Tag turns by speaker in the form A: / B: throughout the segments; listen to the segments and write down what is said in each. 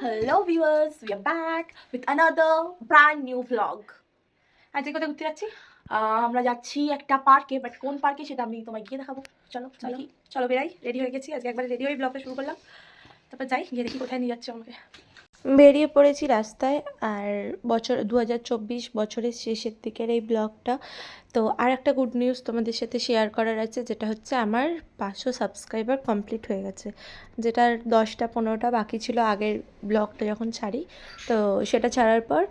A: Hello viewers, we are back with another brand new vlog. আজকে কোথায় ঘুরতে যাচ্ছি? আমরা যাচ্ছি একটা পার্কে বাট কোন পার্কে সেটা আমি তোমায় গিয়ে দেখাবো। চলো চলো। চলো বেরাই। রেডি হয়ে গেছি। আজকে একবার রেডি হয়ে ব্লগটা শুরু করলাম। তারপর যাই গিয়ে দেখি কোথায় নিয়ে যাচ্ছে আমাকে।
B: বেরিয়ে পড়েছি রাস্তায় আর বছর দু হাজার চব্বিশ বছরের শেষের দিকের এই ব্লগটা। তো আর একটা গুড নিউজ তোমাদের সাথে শেয়ার করার আছে, যেটা হচ্ছে আমার পাঁচশো সাবস্ক্রাইবার কমপ্লিট হয়ে গেছে। যেটার দশটা, পনেরোটা বাকি ছিল আগের ব্লগটা যখন ছাড়ি, তো সেটা ছাড়ার পর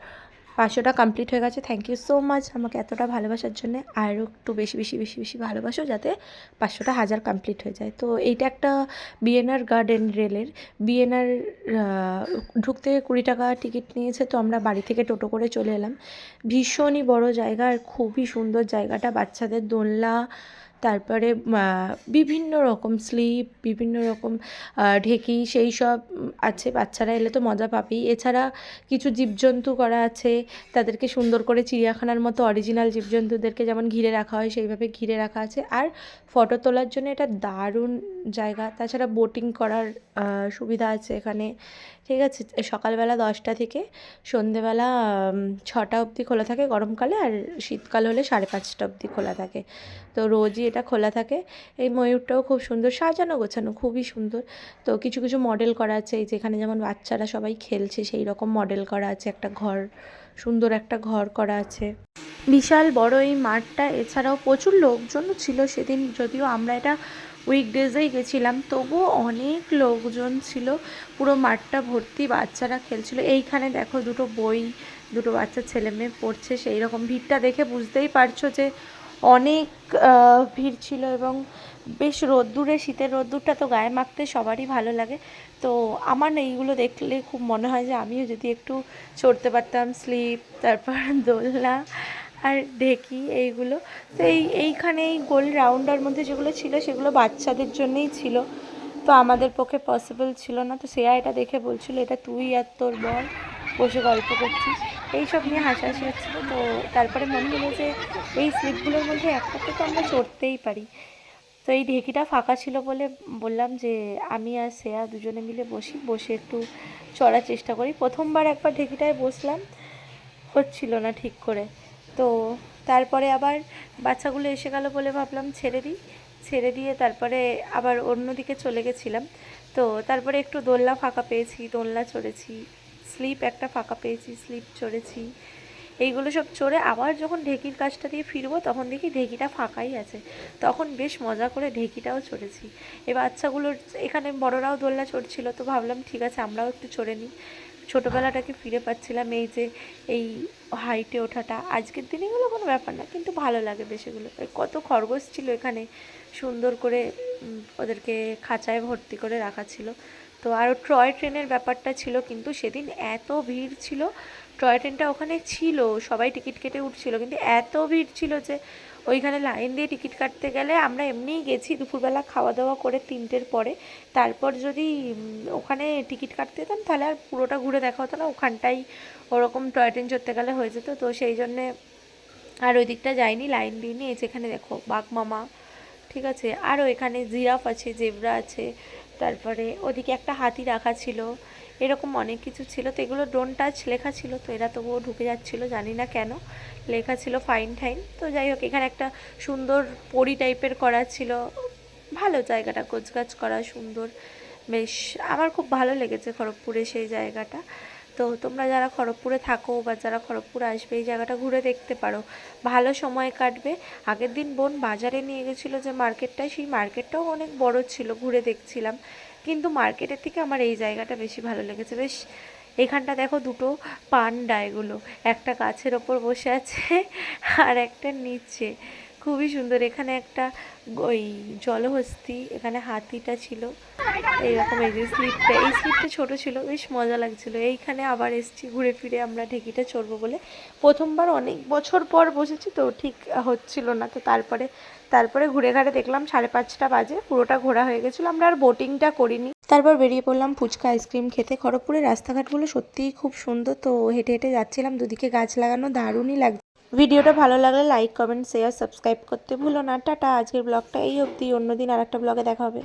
B: পাঁচশোটা কমপ্লিট হয়ে গেছে। থ্যাংক ইউ সো মাচ আমাকে এতটা ভালোবাসার জন্য। আরও একটু বেশি বেশি বেশি বেশি ভালোবাসো যাতে পাঁচশোটা হাজার কমপ্লিট হয়ে যায়। তো এইটা একটা বিএনআর গার্ডেন রেলের বিএনআর ঢুকতে কুড়ি টাকা টিকিট নিয়েছে। তো আমরা বাড়ি থেকে টোটো করে চলে এলাম। ভীষণই বড় জায়গা আর খুবই সুন্দর জায়গাটা। বাচ্চাদের দোলনা তারপরে বিভিন্ন রকম স্লিপ বিভিন্ন রকম ঢেকি, সেই সব আছে। বাচ্চারা এলে তো মজা পাবেই। এছাড়া কিছু জীবজন্তু করা আছে। তাদেরকে সুন্দর করে চিড়িয়াখানার মতো অরিজিনাল জীবজন্তুদেরকে যেমন ঘিরে রাখা হয়, সেইভাবে ঘিরে রাখা আছে। আর ফটো তোলার জন্য এটা দারুণ জায়গা। তাছাড়া বোটিং করার সুবিধা আছে এখানে। ঠিক আছে সকালবেলা দশটা থেকে সন্ধেবেলা ছটা অবধি খোলা থাকে গরমকালে আর শীতকাল হলে সাড়ে পাঁচটা অবধি খোলা থাকে। তো রোজই এটা খোলা থাকে। এই ময়ূরটাও খুব সুন্দর, সাজানো গোছানো খুবই সুন্দর। তো কিছু কিছু মডেল করা আছে, এই যেখানে যেমন বাচ্চারা সবাই খেলছে, সেই রকম মডেল করা আছে, একটা ঘর, সুন্দর একটা ঘর করা আছে। বিশাল বড় এই মাঠটা, এছাড়াও প্রচুর লোকজনও ছিল সেদিন, যদিও আমরা এটা উইকডেজেই গেছিলাম। তবুও অনেক লোকজন ছিল, পুরো মাঠটা ভর্তি, বাচ্চারা খেলছিল। এইখানে দেখো দুটো বই, দুটো বাচ্চা ছেলে মেয়ে পড়ছে, সেই রকম ভিড়টা দেখে বুঝতেই পারছ যে অনেক ভিড় ছিল এবং বেশ রোদ্দুরে, শীতের রোদ্দুরটা তো গায়ে মাখতে সবারই ভালো লাগে। তো আমার না এইগুলো দেখলে খুব মনে হয় যে আমিও যদি একটু চড়তে পারতাম, স্লিপ, তারপর দোলনা আর ঢেকি এইগুলো। তো এই, এইখানে এই গোল রাউন্ডার মধ্যে যেগুলো ছিল, সেগুলো বাচ্চাদের জন্যই ছিল। তো আমাদের পক্ষে পসিবল ছিল না। তো শ্রেয়া এটা দেখে বলছিল, এটা তুই আর তোর বল বসে গল্প করছিস। এইসব নিয়ে হাসাহাসি হচ্ছিল। তো তারপরে মনে হলো যে এই স্লিপগুলোর মধ্যে একটাতে তো আমরা চড়তেই পারি। তো এই ঢেকিটা ফাঁকা ছিল বলে বললাম যে, আমি আর শ্রেয়া দুজনে মিলে বসি, বসে একটু চড়ার চেষ্টা করি। প্রথমবার একবার ঢেকিটায় বসলাম। হচ্ছিল না ঠিক করে। তো তারপরে আবার বাচ্চাগুলো এসে গেল বলে ভাবলাম ছেড়ে দিই। ছেড়ে দিয়ে তারপরে আবার অন্যদিকে চলে গেছিলাম। তো তারপরে একটু দোলনা ফাঁকা পেয়েছি, দোলনা চড়েছি, স্লিপ একটা ফাঁকা পেয়েছি, স্লিপ চড়েছি। এইগুলো সব চড়ে আবার যখন ঢেকির কাজটা দিয়ে ফিরবো তখন দেখি ঢেকিটা ফাঁকাই আছে। তখন বেশ মজা করে ঢেকিটাও চড়েছি। এ বাচ্চাগুলোর এখানে বড়রাও দোলনা চড়ছিল তো ভাবলাম ঠিক আছে আমরাও একটু চড়ে নিই। ছোটোবেলাটাকে ফিরে পাচ্ছিলাম এই যে এই হাইটে ওঠাটা? আজকের দিনে এগুলো কোনো ব্যাপার না, কিন্তু ভালো লাগে বেশ এগুলো। কত খরগোশ ছিল এখানে, সুন্দর করে ওদেরকে খাঁচায় ভর্তি করে রাখা ছিল। তো আরও ট্রয় ট্রেনের ব্যাপারটা ছিল, কিন্তু সেদিন এত ভিড় ছিল টয় ট্রেনটা ওখানে ছিল, সবাই টিকিট কেটে উঠছিল, কিন্তু এত ভিড় ছিল যে ওইখানে লাইন দিয়ে টিকিট কাটতে গেলে আমরা এমনিই গেছি দুপুরবেলা খাওয়া দাওয়া করে তিনটের পরে। তারপর যদি ওখানে টিকিট কাটতে যেতাম তাহলে আর পুরোটা ঘুরে দেখা হতো না। ওখানটাই ওরকম টয় ট্রেন চড়তে গেলে হয়ে যেত। তো সেই জন্যে আর ওই দিকটা যাইনি, লাইন দিইনি। এই যেখানে দেখো বাঘ মামা ঠিক আছে? আরও এখানে জিরাফ আছে, জেব্রা আছে তারপরে ওদিকে একটা হাতি রাখা ছিল। এরকম অনেক কিছু ছিল। তো এগুলো ডোন টাচ লেখা ছিল। তো এরা তবুও ঢুকে যাচ্ছিল, জানি না কেন। লেখা ছিল ফাইন ঠাইন তো যাই হোক, এখানে একটা সুন্দর পরি টাইপের করা ছিল। ভালো জায়গাটা, গোছগাছ করা সুন্দর। বেশ, আমার খুব ভালো লেগেছে খড়গপুরে সেই জায়গাটা। তো তোমরা যারা খড়গপুরে থাকো বা যারা খড়গপুরে আসবে, এই জায়গাটা ঘুরে দেখতে পারো। ভালো সময় কাটবে। আগের দিন বোন বাজারে নিয়ে গেছিল যে মার্কেটটায় সেই মার্কেটটাও অনেক বড় ছিল, ঘুরে দেখছিলাম। কিন্তু মার্কেটের থেকে আমার এই জায়গাটা বেশি ভালো লেগেছে। বেশ, এখানটা দেখো দুটো পান্ডা এগুলো। একটা গাছের ওপর বসে আছে আর একটা নিচে। খুবই সুন্দর। এখানে একটা ওই জলহস্তি, এখানে হাতিটা ছিল। এইরকম এই যে স্লিপটা, এই স্লিপটা ছোট ছিল, বেশ মজা লাগছিল। এইখানে আবার এসছি, ঘুরে ফিরে আমরা ঢেকিটা চড়বো বলে। প্রথমবার অনেক বছর পর বসেছি তো ঠিক হচ্ছিল না। তো তারপরে তারপরে ঘুরে ঘাড়ে দেখলাম সাড়ে পাঁচটা বাজে, পুরোটা ঘোরা হয়ে গেছিল। আমরা আর বোটিংটা করিনি। তারপর বেরিয়ে পড়লাম ফুচকা আইসক্রিম খেতে। খড়গপুরের রাস্তাঘাটগুলো সত্যিই খুব সুন্দর। তো হেঁটে হেঁটে যাচ্ছিলাম, দুদিকে গাছ লাগানো দারুণই লাগছে। ভিডিওটা ভালো লাগলে লাইক, কমেন্ট শেয়ার সাবস্ক্রাইব করতে ভুলো না। টাটা, আজকের ব্লগটা এই অবধি। অন্যদিন আর একটা ব্লগে দেখা হবে।